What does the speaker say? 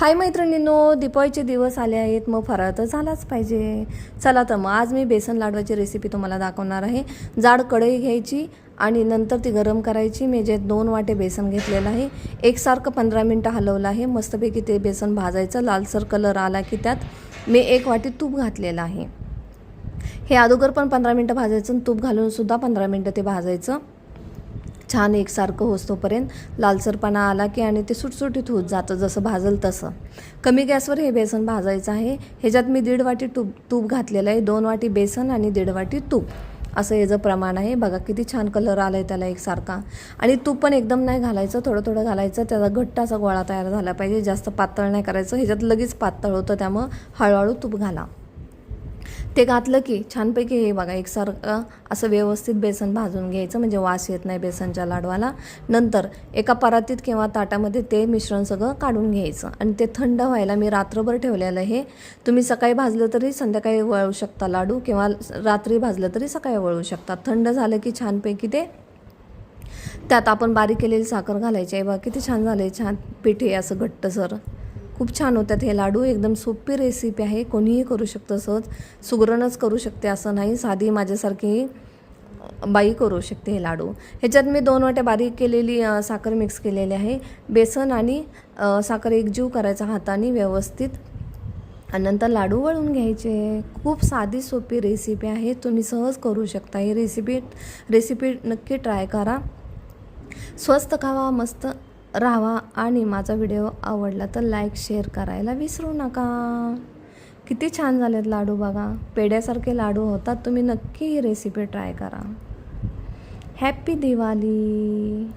हाय मैत्रिणींनो दिपाळीचे दिवस आले आहेत मग फराळ तर झालाच पाहिजे. चला तर मग आज मी बेसन लाडवाची रेसिपी तुम्हाला दाखवणार आहे. जाड कढई घ्यायची आणि नंतर ती गरम करायची. मी जे दोन वाटे बेसन घेतलेलं आहे एकसारखं पंधरा मिनटं हलवलं आहे. मस्तपैकी ते बेसन भाजायचं. लालसर कलर आला की त्यात मी एक वाटी तूप घातलेलं आहे. हे अगोदर पण पंधरा मिनटं भाजायचं आणि तूप घालूनसुद्धा पंधरा मिनटं ते भाजायचं. छान एकसारखं होतोपर्यंत लालसरपणा आला की आणि ते सुटसुटीत होत जातं जसं भाजल तसं. कमी गॅसवर हे बेसन भाजायचं आहे. ह्याच्यात मी दीड वाटी तूप तूप घातलेलं आहे. दोन वाटी बेसन आणि दीड वाटी तूप. असं याचं प्रमाण आहे बघा किती छान कलर आला आहे त्याला एकसारखा. आणि तूप पण एकदम नाही घालायचं थोडं थोडं घालायचं. त्याचा घट्ट असा गोळा तयार झाला पाहिजे जास्त पातळ नाही करायचं. ह्याच्यात लगेच पातळ होतं त्यामुळं हळूहळू तूप घाला. ते घातलं की छानपैकी हे बघा एकसारखं असं व्यवस्थित बेसन भाजून घ्यायचं म्हणजे वास येत नाही बेसनच्या लाडवाला. नंतर एका परातीत किंवा ताटामध्ये ते मिश्रण सगळं काढून घ्यायचं आणि ते थंड व्हायला मी रात्रभर ठेवलेलं हे तुम्ही सकाळी भाजलं तरी संध्याकाळी वळू शकता लाडू किंवा रात्री भाजलं तरी सकाळी वळू शकता. थंड झालं की छानपैकी ते त्यात आपण बारीक केलेली साखर घालायची. आहे बघा किती छान झाले छान पिठे असं घट्टसर खूप छान होतात हे लाडू. एकदम सोपी रेसिपी आहे. कोणीही करू शकतं सहज. सुगरणच करू शकते असं नाही. साधी माझ्यासारखी बाई करू शकते हे लाडू. ह्याच्यात मी दोन वाट्या बारीक केलेली साखर मिक्स केलेली आहे. बेसन आणि साखर एकजीव करायचा हाताने व्यवस्थित. आणि नंतर लाडू वळून घ्यायचे. खूप साधी सोपी रेसिपी आहे. तुम्ही सहज करू शकता. ही रेसिपी रेसिपी नक्की ट्राय करा. स्वस्त खावा मस्त राहावा आणि माझा व्हिडिओ आवडला तर लाईक शेअर करायला विसरू नका. किती छान झालेत लाडू बघा. पेड्यासारखे लाडू होतात. तुम्ही नक्की ही रेसिपी ट्राय करा. हॅप्पी दिवाळी